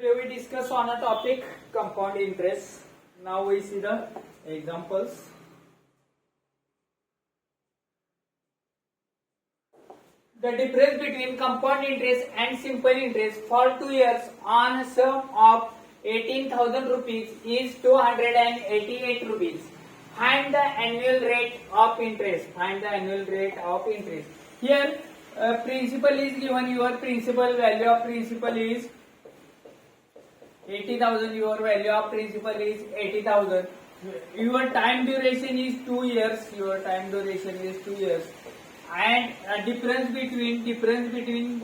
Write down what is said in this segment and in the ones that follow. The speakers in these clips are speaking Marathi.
Today we discuss on a topic compound interest. Now we see the examples. The difference between compound interest and simple interest for two years on sum of 18,000 rupees is 288 rupees. Find the annual rate of interest. Find the annual rate of interest. Here, uh, principal is given. Your principal value of principal is 80,000, your value of principal is 80,000. Your time duration is 2 years. Your time duration is 2 years. And a difference between, difference between,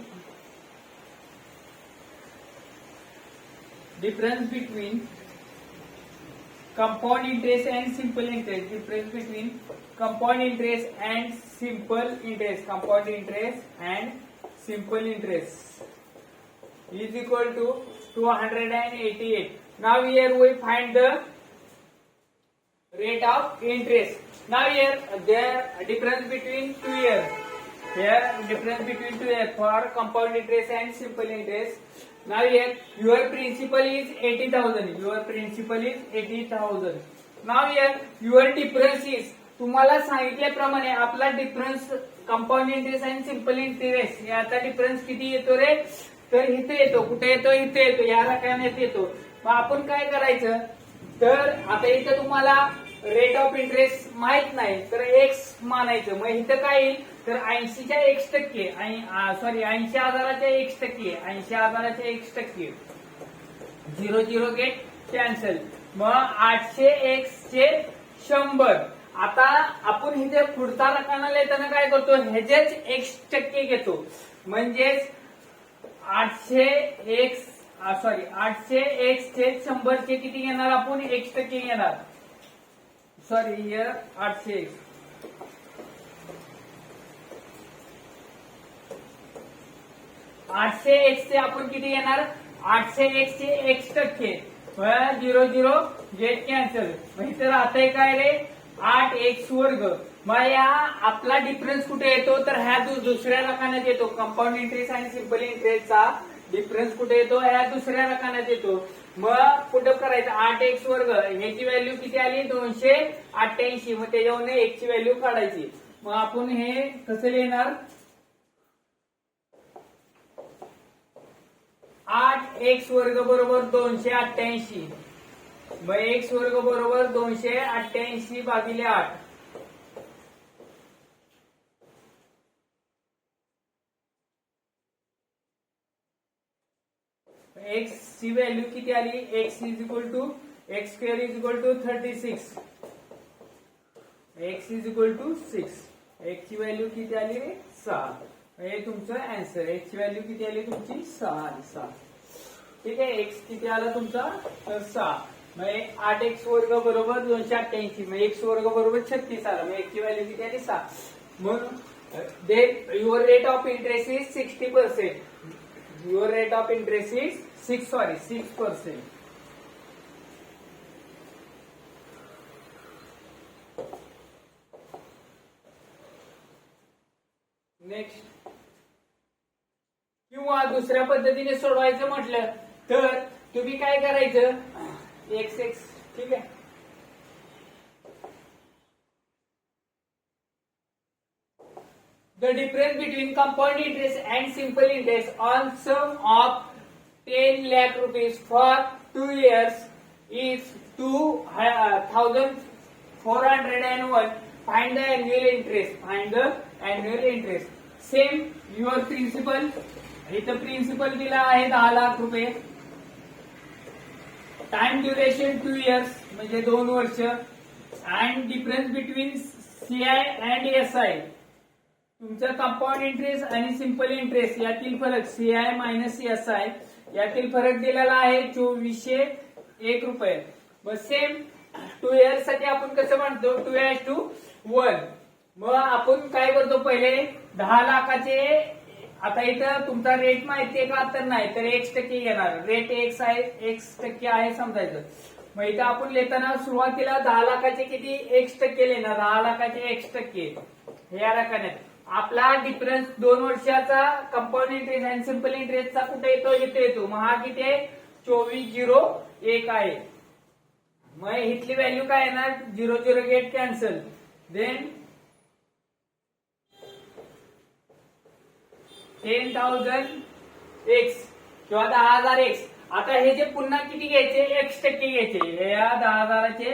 difference between compound interest and simple interest. Difference between compound interest and simple interest. Compound interest and simple interest. is equal to 288. Now here we find the rate of interest. Now here there difference between two years. Here difference between two years for compound interest and simple interest. Now here your principal is 80,000. Your principal is 80,000. Now here your difference is तुम्हाला सांगितल्याप्रमाणे आपला डिफरन्स कंपाऊंड इंटरेस्ट आणि सिंपल इंटरेस्ट याचा डिफरन्स किती येतो रे तर इथे येतो कुठे येतो इथे येतो या रकान्यात येतो मग आपण काय करायचं तर आता इथं तुम्हाला रेट ऑफ इंटरेस्ट माहित नाही तर एक्स मानायचं मग इथं काय येईल तर ऐंशीच्या एक्स टक्के सॉरी ऐंशी हजाराच्या एक्स टक्के ऐंशी हजाराच्या एक्स टक्के झिरो झिरो गेट कॅन्सल मग आठशे एक्स चे शंभर आता आपण इथे पुढचा रकाना येताना काय करतो ह्याचेच एक्स टक्के घेतो म्हणजेच आठशे एक्स सॉरी आठशे एक्स चे शंभरचे किती घेणार आपण एक्स टक्के घेणार सॉरी आठशे एक्स आठशे एक्स चे आपण किती घेणार आठशे एक्स चे एक्स टक्के झिरो झिरो जे कॅन्सल म्हणजे तर आहे काय रे आठ एक्स वर्ग मग या आपला डिफरन्स कुठे येतो तर ह्या दुसऱ्या रकान्यात येतो कंपाऊंड इंटरेस्ट आणि सिंपल इंटरेस्टचा डिफरन्स कुठे येतो ह्या दुसऱ्या रकान्यात येतो मग कुठं करायचं आठ एक्स वर्ग ह्याची व्हॅल्यू किती आली दोनशे अठ्ठ्याऐंशी मग त्याच्यावर एक ची व्हॅल्यू काढायची मग आपण हे कसं लिहिणार आठ एक्स वर्ग बरोबर दोनशे अठ्ठ्याऐंशी मग एक्स वर्ग बरोबर दोनशे अठ्ठ्याऐंशी भागिले आठ सी व्हॅल्यू किती आली X is equal to X square is equal to thirty six X is equal to six X ची व्हॅल्यू किती आली सहा हे तुमचं अँसर एक्स ची व्हॅल्यू किती आली तुमची सहा आली सहा ठीक आहे एक्स किती आला तुमचा तर सहा म्हणजे आठ एक्स वर्ग बरोबर दोनशे अठ्ठ्याऐंशी म्हणजे एक्स वर्ग बरोबर छत्तीस आला मग एक्सची व्हॅल्यू किती आली सहा म्हणून your rate of interest is sixty percent your rate of interest is six sorry six percent next किंवा दुसऱ्या पद्धतीने सोडवायचं म्हटलं तर तुम्ही काय करायचं एक्स एक्स ठीक आहे the difference between compound interest and simple interest on sum of ten rupees for two years is two thousand four hundred is one find the annual interest find the annual interest same your principal इथं प्रिन्सिपल दिला आहे दहा लाख रुपये टाइम ड्युरेशन टू इयर्स म्हणजे दोन वर्ष and difference between CI and S I तुमचा कंपाऊंड इंटरेस्ट आणि सिंपल इंटरेस्ट यातील फरक सीआय मायनस एस आय यातील फरक दिलेला आहे चोवीसशे एक रुपये मग सेम टू इयर्स साठी आपण कसं म्हणतो टू एस टू वन मग आपण काय करतो पहिले दहा लाखाचे आता इथं तुमचा रेट माहिती आहे का तर नाही तर एक्स टक्के येणार रेट एक्स आहे एक्स टक्के आहे समजायचं मग इथं आपण लिहिताना सुरुवातीला दहा लाखाचे किती एक्स टक्के लिहिणार दहा लाखाचे एक्स टक्के हे या रकान्यात आपला डिफरन्स दोन वर्षाचा कंपाऊंड इंटरेस्ट आणि सिम्पल इंटरेस्टचा कुठे येतो इथे येतो मग हा किती चोवीस झिरो एक आहे मग इथली व्हॅल्यू काय येणार zero zero get cancel then ten thousand X किंवा दहा हजार एक्स आता हे जे पुन्हा किती घ्यायचे एक्स टक्के घ्यायचे या दहा हजाराचे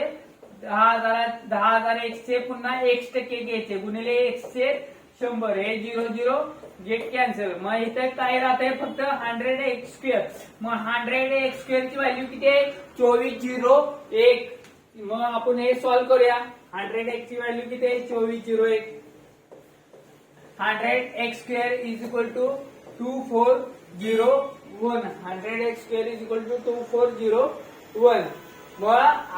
दहा हजार दहा हजार एक्सचे पुन्हा एक्स टक्के घ्यायचे गुणिले एक्सचे शंभर हे झिरो झिरो गेट कॅन्सल मग इथे काय राहत आहे फक्त हंड्रेड एक्स स्क्वेअर मग हंड्रेड एक्स स्क्वेअर ची व्हॅल्यू किती आहे चोवीस झिरो एक मग आपण हे सॉल्व्ह करूया हंड्रेड एक्स ची व्हॅल्यू किती आहे चोवीस झिरो एक hundred X square is equal to two four zero one hundred X square is equal to two four zero one व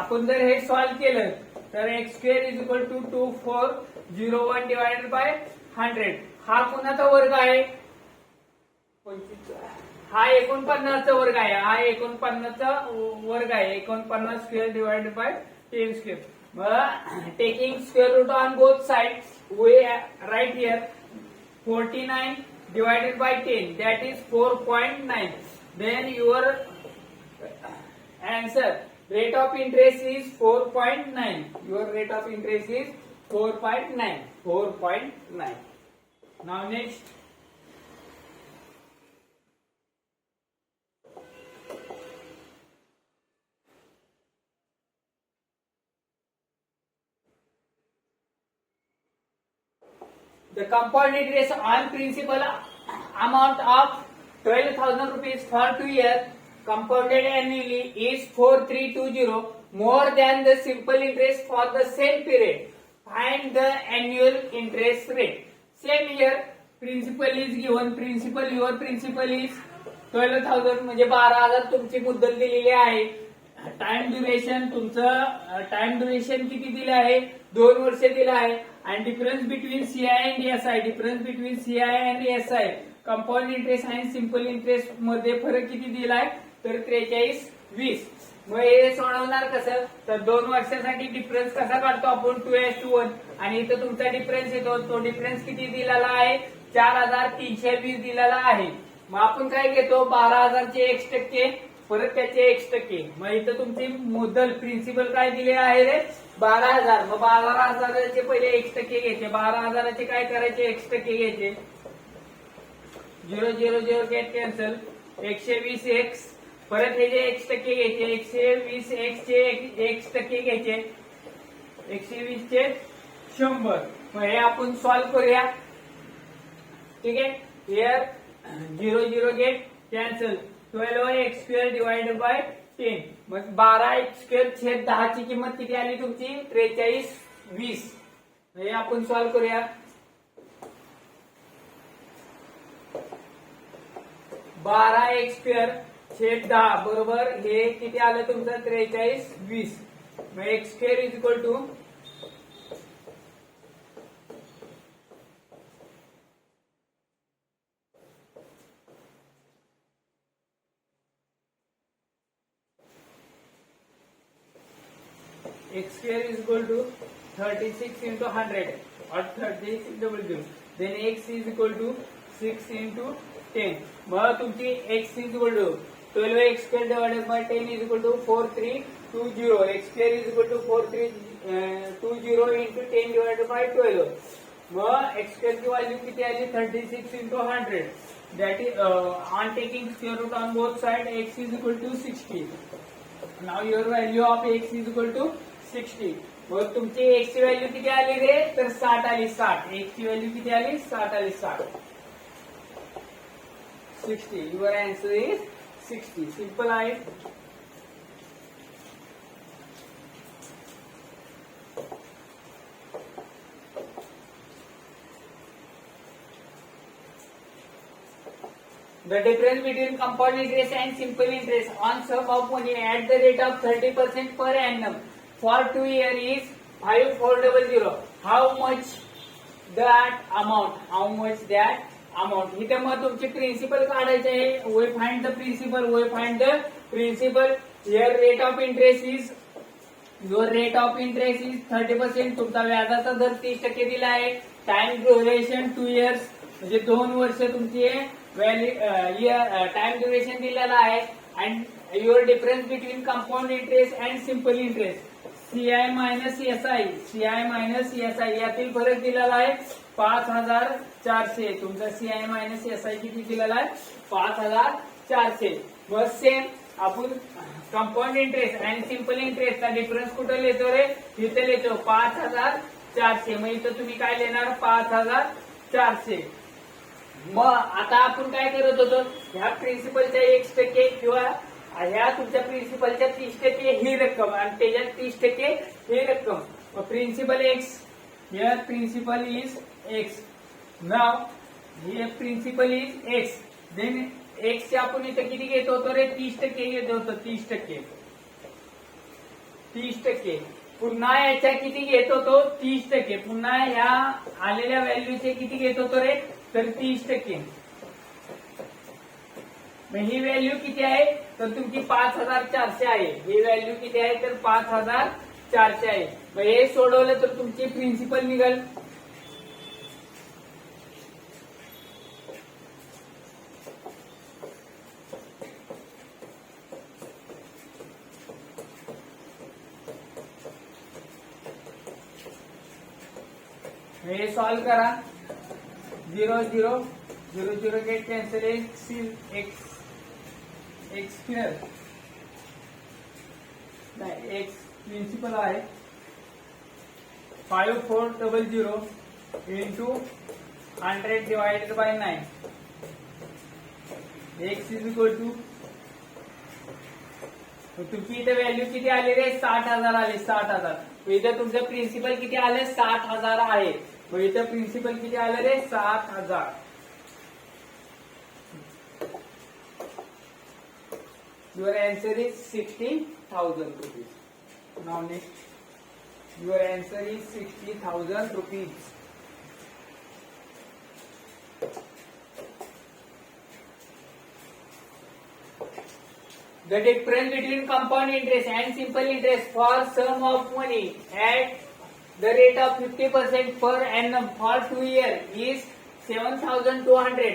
आपण जर हे सॉल्व्ह केलं तर X square is equal to two four zero one divided by hundred हा कोणाचा वर्ग आहे हा एकोणपन्नासचा वर्ग आहे हा एकोणपन्नासचा वर्ग आहे एकोणपन्नास square divided by ten square taking square root on both side we write here forty nine divided by ten that is four point nine then your answer rate of interest is four point nine your rate of interest is 4.9 4.9 now next The compounded interest on principal amount of 12,000 rupees for two years compounded annually is 4320 more than the simple interest for the same period. find the annual interest rate same here principal is given. Principal, your principal is twelve thousand म्हणजे बारा हजार तुमची मुद्दल दिलेली आहे टाइम ड्युरेशन तुमचं टाइम ड्युरेशन किती दिलं आहे दोन वर्ष दिलं आहे and difference between CI and S I difference between CI and S I compound interest आणि सिम्पल इंटरेस्ट मध्ये फरक किती दिला आहे तर त्रेचाळीस वीस मग हे सोडवणार कसं तर दोन वर्षासाठी डिफरन्स कसा काढतो आपण टू एस टू वन आणि इथं तुमचा डिफरन्स येतो तो डिफरन्स किती दिलेला आहे चार हजार तीनशे वीस दिलेला आहे मग आपण काय घेतो बारा हजारचे एक टक्के परत त्याचे एक टक्के मग इथं तुमची मुदल प्रिन्सिपल काय दिले आहे रे बारा हजार मग बारा हजाराचे पहिले एक टक्के घ्यायचे बारा हजाराचे काय करायचे एक टक्के घ्यायचे zero zero zero get cancel एकशे वीस एक्स परत हे जे एक्स टक्के घ्यायचे एकशे वीस एक्सचे एक्स टक्के घ्यायचे एकशे वीस चे शंभर मग हे आपण सॉल्व्ह करूया ठीक आहे here zero zero get cancel twelve X square divide by ten मग बारा एक्स स्क्वेअर छेद दहाची किंमत किती आली तुमची त्रेचाळीस वीस हे आपण सॉल्व्ह करूया बारा एक्स स्क्वेअर छेद दहा बरोबर हे किती आलं तुमचं त्रेचाळीस वीस मग X square is equal to X square is equal to thirty six into hundred और thirty six double zero then X is equal to six into ten मग तुमची X is equal to twelve X square divided by ten is equal to four three two zero X square is equal to four three two zero into ten divided by twelve मग व्हॅल्यू किती आली thirty six into hundred that is on taking square root on both side X is equal to sixty now your value of X is equal to sixty मग तुमची एक्सची व्हॅल्यू किती आली रे तर साठ आली साठ एक्सची व्हॅल्यू किती आली साठ आली साठ sixty your answer is 60 simple आहे The difference between compound interest and simple interest on sum of money at the rate of 30% per annum for two years is 5400. How much that amount? How much that amount इथे मग तुमचे प्रिन्सिपल काढायचे आहे we find the principal we find the principal your rate of interest is your rate of interest is thirty percent तुमचा व्याजाचा दर तीस टक्के दिला आहे टाइम ड्युरेशन टू इयर्स म्हणजे दोन वर्ष तुमची टाइम ड्युरेशन दिलेला आहे and your difference between compound interest and simple interest CI minus CSI CI minus CSI यातील फरक दिलेला आहे पाच हजार चारशे तुमचा C I minus S I किती दिलेला आहे पाच हजार चारशे बस सेम आपण कंपाऊंड इंटरेस्ट आणि सिंपल इंटरेस्टचा डिफरन्स कुठं लिहितो रे इथे लिहितो पाच हजार चारशे मग इथं तुम्ही काय लिहिणार पाच हजार चारशे मग आता आपण काय करत होतो ह्या प्रिन्सिपलच्या एक टक्के किंवा ह्या तुमच्या प्रिन्सिपलच्या तीस टक्के ही रक्कम आणि त्याच्यात तीस टक्के ही रक्कम principal X here principal is X now principle principal is X then X आपण इथे किती घेत होतो रे तीस टक्के घेत होतो तीस टक्के तीस टक्के पुन्हा याच्या किती घेत होतो तीस टक्के पुन्हा या आलेल्या व्हॅल्यूचे किती घेत होतो रे तर तीस टक्के ही व्हॅल्यू किती आहे तर तुमची पाच हजार चारशे आहे ही व्हॅल्यू किती आहे तर पाच हजार चारशे आहे मग हे सोडवलं तर तुमची प्रिन्सिपल निघाल सॉल्व करा zero zero zero zero get cancel X X एक्सपिनर X principal आहे five four double zero into hundred divided by nine X is equal to तुमची इथे व्हॅल्यू किती आली रे साठ हजार आले साठ हजार इथे तुमचं प्रिन्सिपल किती आले साठ हजार आहे मग इथं प्रिन्सिपल किती आलं रे सात हजार your answer is sixty thousand rupees now next your answer is sixty thousand rupees The difference between compound interest and simple interest for sum of money at the rate of 50% per annum for 2 years is 7200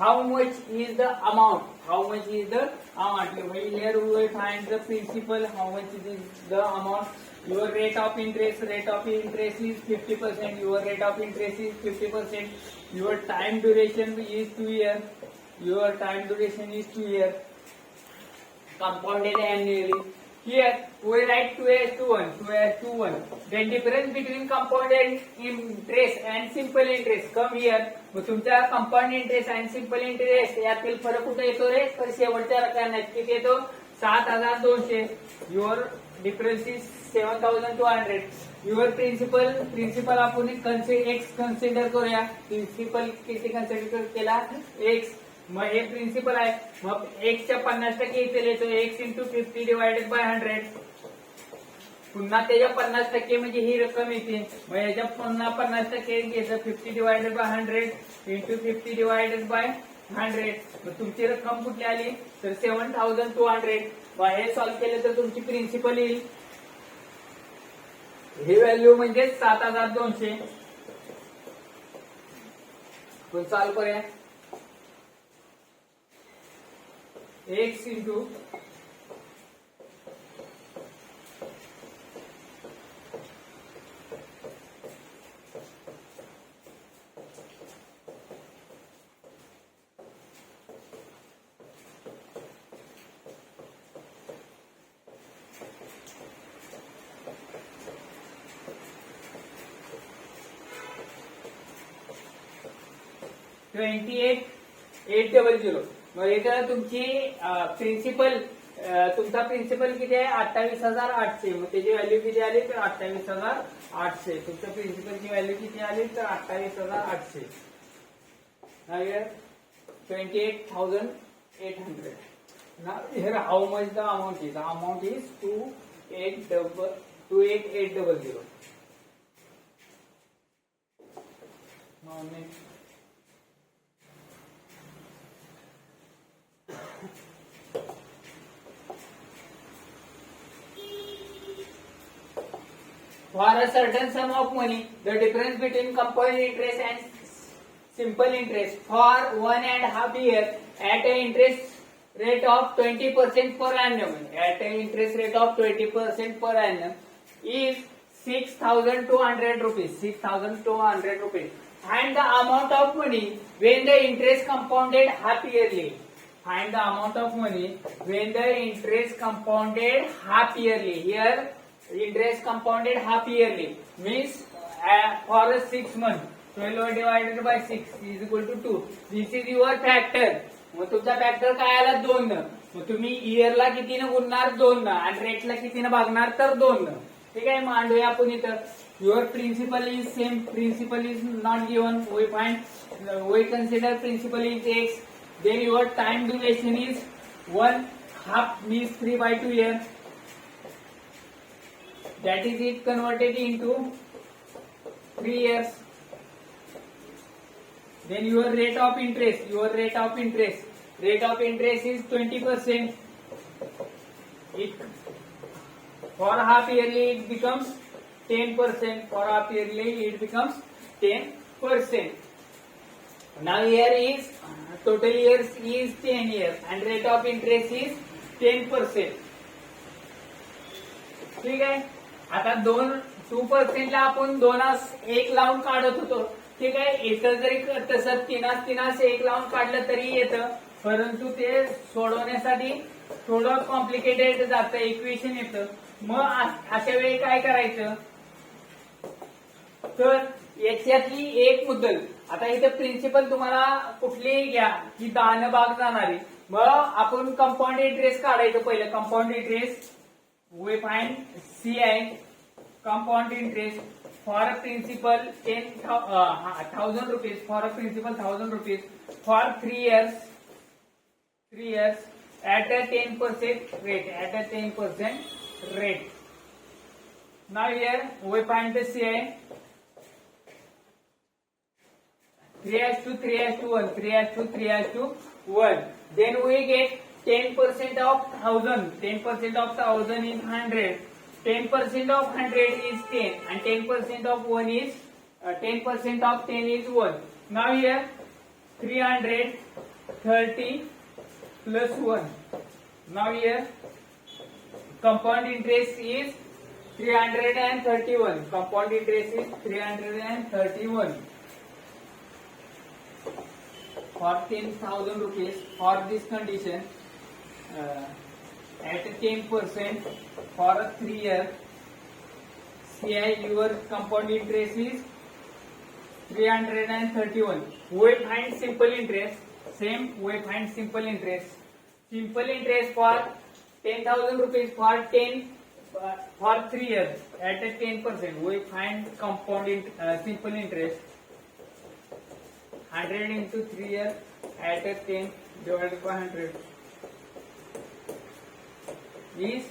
how much is the amount how much is the amount here we will find the principal how much is the amount your rate of interest rate of interest is 50% your rate of interest is 50% your time duration is 2 years. your time duration is 2 years. compounded annually two two one write two one Then difference between compound interest and simple interest come here मग तुमच्या compound interest and simple interest यातील फरक कुठे येतो रे तर शेवटच्या रकान्यात किती येतो सात हजार दोनशे your difference is seven thousand two hundred your principal principal आपण कन्सिडर एक्स कन्सिडर करूया प्रिन्सिपल किती कन्सिडर केला एक्स मग हे प्रिन्सिपल आहे मग एक्सच्या पन्नास टक्के इथे x into fifty divided by hundred पुन्हा त्याच्या पन्नास टक्के म्हणजे ही रक्कम येते मग याच्या पुन्हा पन्नास टक्के fifty divided by hundred into fifty divided by hundred मग तुमची रक्कम कुठली आली तर सेव्हन थाउजंड टू हंड्रेड मग हे सॉल्व्ह केलं तर तुमची प्रिन्सिपल येईल हे व्हॅल्यू म्हणजे सात हजार दोनशे पण चालू पर्यंत x into twenty eight eight double zero मग तुमची प्रिन्सिपल तुमचा प्रिन्सिपल किती आहे अठ्ठावीस हजार आठशे मग त्याची व्हॅल्यू किती आली तर अठ्ठावीस हजार आठशे तुमच्या प्रिन्सिपलची व्हॅल्यू किती आली तर अठ्ठावीस हजार आठशे twenty eight thousand eight hundred ना here how much the amount is amount is two eight double two eight eight double zero For a certain sum of money, the difference between compound interest and simple interest for one and half year at an interest rate of 20% per annum at an interest rate of 20% per annum is 6,200 rupees. 6,200 rupees. And the amount of money when the interest compounded half yearly find the amount of money when the interest compounded half yearly. Here, interest compounded half yearly means uh, for a six month. By divided by equal to two to is your is मग तुमचा फॅक्टर काय आला दोन न मग तुम्ही इयरला कितीनं गुणणार दोन न आणि रेटला कितीनं भागणार तर दोन न ठीक आहे मांडूया आपण इथं your principal is same principal is not given we find we consider principal is x then your time duration is 1 half means 3 by 2 years that is it converted into 3 years then your rate of interest your rate of interest rate of interest is 20% it for half yearly it becomes 10% for half yearly it becomes 10% Now here is total years is 10 years and rate of interest is 10%. ठीक आहे आता दोन टू ला आपण दोनास एक लावून काढत होतो ठीक आहे इथं जरी तसं तिनास तिनास एक लावून काढलं तरी येतं परंतु ते सोडवण्यासाठी थोडं कॉम्प्लिकेटेड जातं इक्वेशन येतं मग अशा वेळी काय करायचं तर याच्यातली एक मुद्दल आता इथे प्रिन्सिपल तुम्हाला कुठलीही घ्या ही दानबाग जाणारी मग आपण कंपाऊंड ड्रेस काढायचं पहिलं compound interest we find C I compound interest for a principal ten thousand rupees for a principal thousand rupees for three years three years at a ten percent rate at a ten percent rate now year we find the C I 3 as to 3 as to 1, 3 as to 3 as to 1. Then we get 10% of 1000, 10% of 1000 is 100, 10% of 100 is 10 and 10% of 1 is, 10% of 10 is 1. Now here 330 plus 1. Now here compound interest is 331, compound interest is 331. for 10,000 rupees for this condition uh, at 10% for a 3 year CI your compound interest is 331 we find simple interest same we find simple interest simple interest for 10,000 rupees for 10 uh, for 3 years at 10% we find compound in, uh, simple interest hundred into three L at a ten divided by hundred is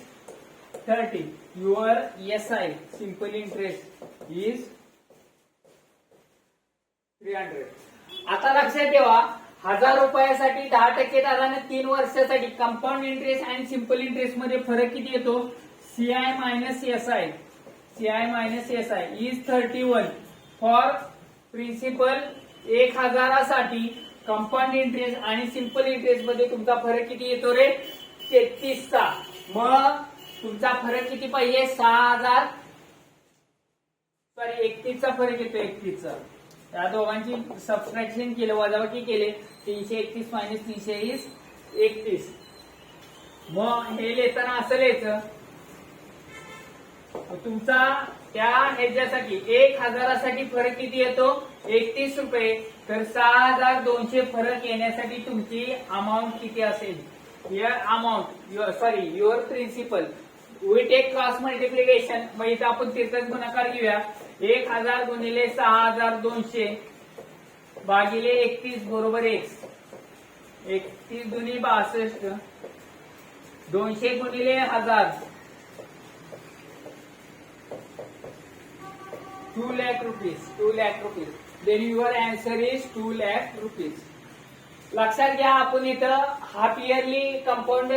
thirty your S I simple interest is three hundred आता लक्षात ठेवा हजार रुपयासाठी दहा टक्के दराने तीन वर्षासाठी compound interest and simple interest मध्ये फरक किती येतो CI minus S I CI minus S I is thirty one for principal एक हजारासाठी कंपाऊंड इंटरेस्ट आणि सिंपल इंटरेस्ट मध्ये तुमचा फरक किती येतो रे तेहतीसचा मग तुमचा फरक किती पाहिजे सहा हजार सॉरी चा फरक येतो एकतीसचा या दोघांची सबस्ट्रॅक्शन केलं वजावटी केले तीनशे एकतीस मायनस तीनशे वीस एकतीस मग हे लिहिताना असं लिहायचं तुमचा त्या ह्याच्यासाठी एक हजारासाठी फरक किती येतो एकतीस रुपये तर सहा हजार दोनशे फरक येण्यासाठी तुमची अमाऊंट किती असेल your amount sorry your principal we take cross multiplication मग इथं आपण तिथंच गुणाकार घेऊया एक हजार गुणिले सहा हजार दोनशे भागिले एकतीस बरोबर एक्स एकतीस दुनी बासष्ट दोनशे गुणिले हजार two lakh rupees two lakh rupees then your answer is two lakh rupees लक्षात घ्या आपण इथं half yearly compound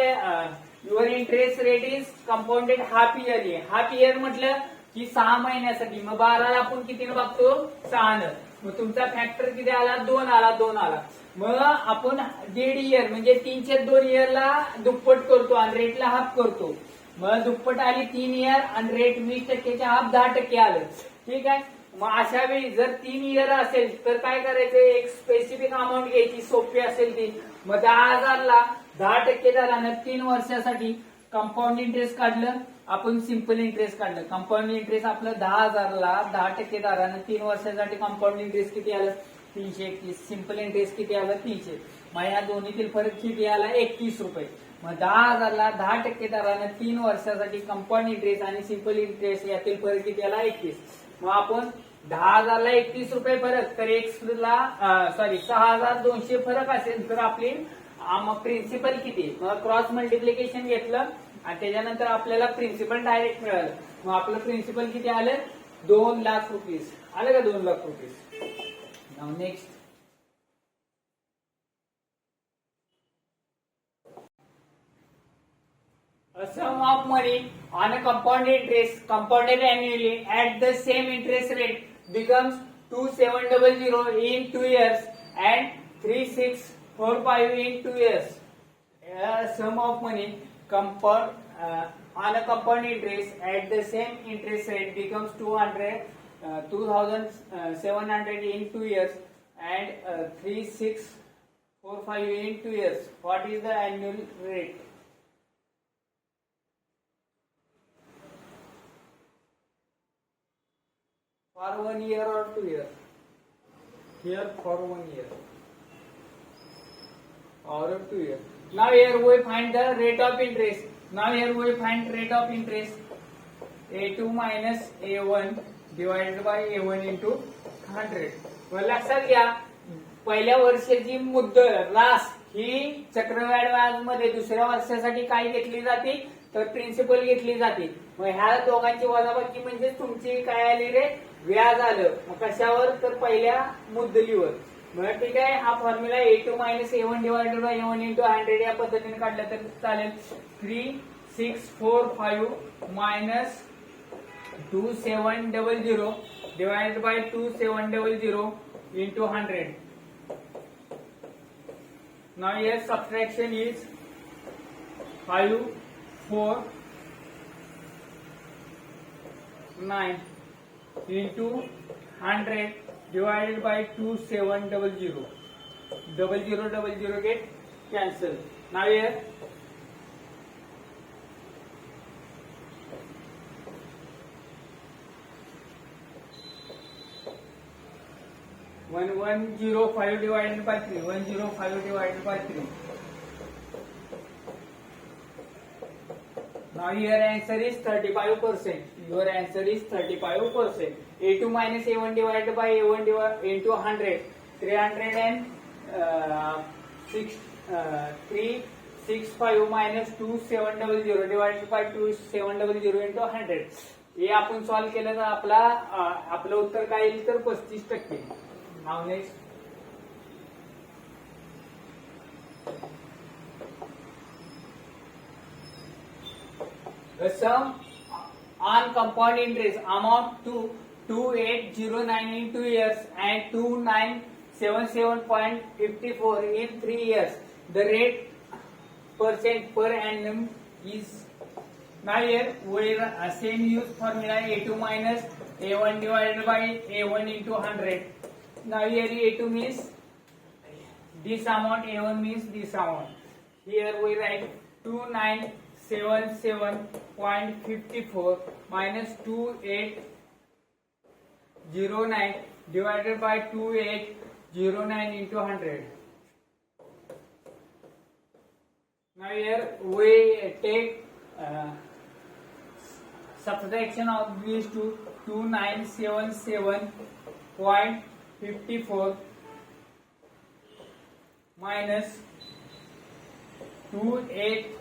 your interest rate is compounded half yearly half year म्हटलं की सहा महिन्यासाठी मग बाराला आपण किती बघतो सहानं मग तुमचा फॅक्टर किती आला दोन आला दोन आला मग आपण दीड इयर म्हणजे तीनशे दोन इयरला दुप्पट करतो आणि रेटला हाफ करतो मग दुप्पट आली तीन इयर आणि रेट वीस टक्क्याच्या हाफ दहा टक्के आलं ठीक आहे मग अशा वेळी जर तीन इयर असेल तर काय करायचं एक स्पेसिफिक अमाऊंट घ्यायची सोपी असेल ती मग दहा हजारला दहा टक्के दराने तीन वर्षासाठी कंपाऊंड इंटरेस्ट काढलं आपण सिंपल इंटरेस्ट काढलं कंपाऊंड इंटरेस्ट आपलं दहा हजारला दहा टक्के दराने तीन वर्षासाठी कंपाऊंड इंटरेस्ट किती आलं तीनशे एकतीस सिंपल इंटरेस्ट किती आला तीनशे मग या दोन्हीतील फरक किती आला एकतीस रुपये मग दहा हजारला दहा टक्के दराने तीन वर्षासाठी कंपाऊंड इंटरेस्ट आणि सिंपल इंटरेस्ट यातील फरक किती आला एकतीस मग आपण दहा हजारला एकतीस रुपये फरक तर एक्सला सॉरी सहा हजार दोनशे फरक असेल तर आपली प्रिन्सिपल किती मग क्रॉस मल्टिप्लिकेशन घेतलं आणि त्याच्यानंतर आपल्याला प्रिन्सिपल डायरेक्ट मिळालं मग आपलं प्रिन्सिपल किती आलं दोन लाख रुपीस आलं का दोन lakh rupees next sum of money on a compounded interest compounded annually at the same interest rate becomes 2700 in 2 years and 3645 in 2 years. A sum of money compound, uh, on a compounded interest at the same interest rate becomes 200, uh, 2700 uh, in 2 years and uh, 3645 in 2 years. What is the annual rate? For one year or two year here for one year or two year Now here the rate of interest of interest. Find rate of interest A two minus A2 one A1 divided by A1 one into hundred लक्षात घ्या पहिल्या वर्षाची मुद्दल लास ही चक्रवाढ व्याज मध्ये दुसऱ्या वर्षासाठी काय घेतली जाते तर प्रिन्सिपल घेतली जाते मग ह्या दोघांची वजाबाकी म्हणजे तुमची काय आली रे व्याज आलं मग कशावर तर पहिल्या मुद्दलीवर मग ठीक आहे हा formula A two minus A one divided by one into hundred या पद्धतीने काढलं तर चालेल three six four five minus two seven double zero divided by two seven double zero into hundred now here subtraction is five four 9 into 100 divided by 2700. 0000 get cancelled. Now here 1105 divided by 3. 105 divided by 3. Now here answer is 35%. Your answer is 35%. A2 minus A1 divided by A1 into 100. 300 6, 365 2700 divided 100. हे आपण सॉल्व्ह केलं तर आपला आपलं उत्तर काय येईल तर पस्तीस टक्के now next The on compound interest amount to 2809 in 2 years and 2977.54 in 3 years. The rate percent per annum is now here where same use formula A2 minus A1 divided by A1 into 100. Now here A2 means this amount, A1 means this amount. Here we write 29 seven seven point fifty four minus two eight zero nine divided by two eight zero nine into hundred hundred year we take सतता of B two two nine seven seven point fifty four minus two eight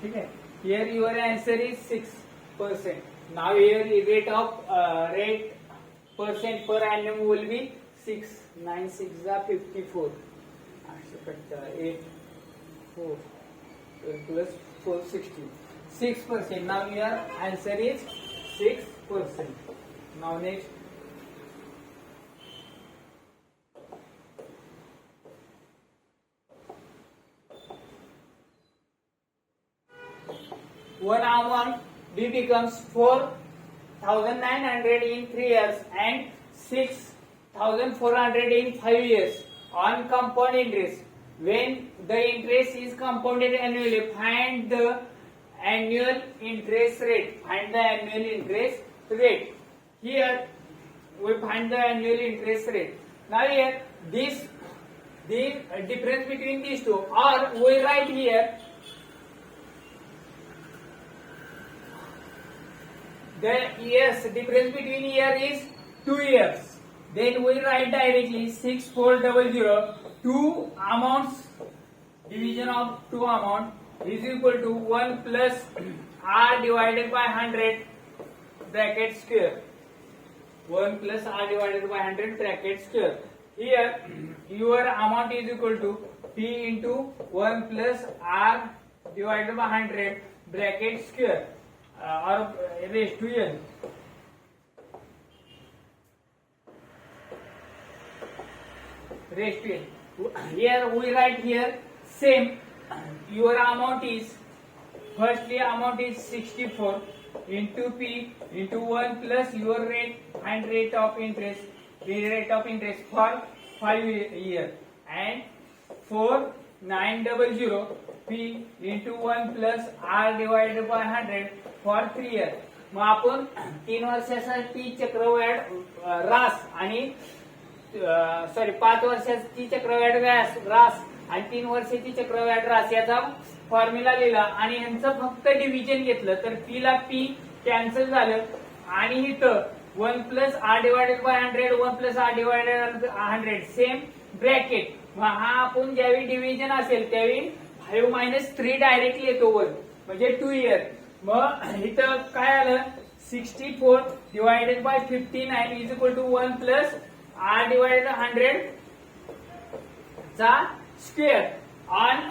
ठीक आहे here your answer is six percent now your rate of rate percent per annum will be six nine six जा फिफ्टी फोर आठशे eight four plus four sixty six percent now your answer is six percent now next one amount B becomes 4900 in 3 years and 6400 in 5 years on compound interest. When the interest is compounded annually, find the annual interest rate. Find the annual interest rate. Here we find the annual interest rate. Now here this the difference between these two or we write here the years difference between year is 2 years then we write directly 6400 two amounts division of two amount is equal to 1 plus r divided by 100 bracket square 1 plus r divided by 100 bracket square here your amount is equal to p into 1 plus r divided by 100 bracket square uh, raised to n. Raised to n. Here we write here same. Your amount is firstly amount is 64 into p into 1 plus your rate and rate of interest. The rate of interest for 5 year and 4900 P into one plus R divided by hundred for three year मग आपण तीन वर्षासाठी चक्रवाड रास आणि सॉरी पाच वर्षाची चक्रवाढ व्यास रास आणि तीन वर्षाची चक्रवाढ रास याचा फॉर्म्युला लिहिला आणि यांचं फक्त डिव्हिजन घेतलं तर पी ला पी कॅन्सल झालं आणि इथं one plus R divided by hundred one plus R divided hundred same bracket मग हा आपण ज्यावेळी डिव्हिजन असेल त्यावेळी फाईव्ह मायनस थ्री डायरेक्टली येतो वर म्हणजे टू इयर मग इथं काय आलं sixty four divided by fifty nine is equal to one plus R divided hundred चा square on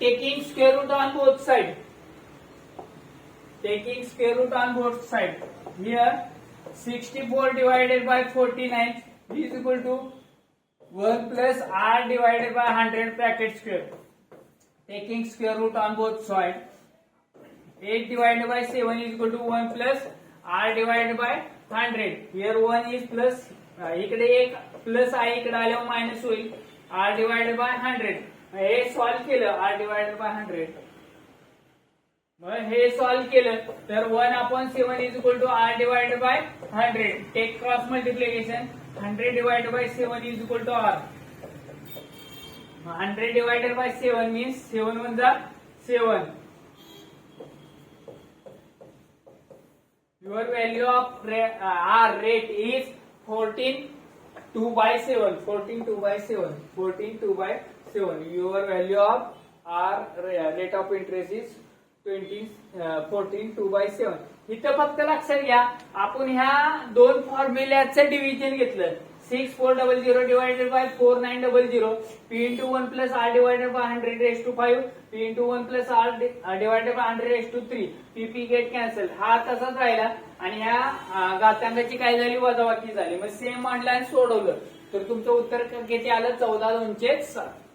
taking square root on both side taking square root on both side here sixty four divided by forty nine is equal to one plus R divided by hundred bracket square taking square root on both side. 8 divided by 7 is equal to 1 plus r divided by 100. Here 1 is plus, uh, इकडे एक प्लस आहे इकडे आल्यावर मायनस होईल आर डिवाइड बाय हंड्रेड हे सॉल्व्ह केलं आर डिवाइड बाय हंड्रेड मग हे सॉल्व्ह केलं तर one upon seven is equal to R divide by hundred take cross multiplication hundred divide by seven is equal to R hundred divided by seven means seven one म्हणजे जा seven your value of R rate is fourteen two by seven fourteen two by seven fourteen two by seven your value of R rate of interest is twenty fourteen two by seven इथं फक्त लक्षात घ्या आपण ह्या दोन फॉर्म्युल्याचं डिव्हिजन घेतलं six four double zero divided by four nine double zero P into one plus R divided by hundred S two five P into one plus R divided by hundred S two three P P get cancel हा तसाच राहिला आणि ह्या घातांकाची काय झाली वजावाकी झाली मग सेम ऑनलाईन सोडवलं तर तुमचं उत्तर किती आलं चौदा दोनशे सात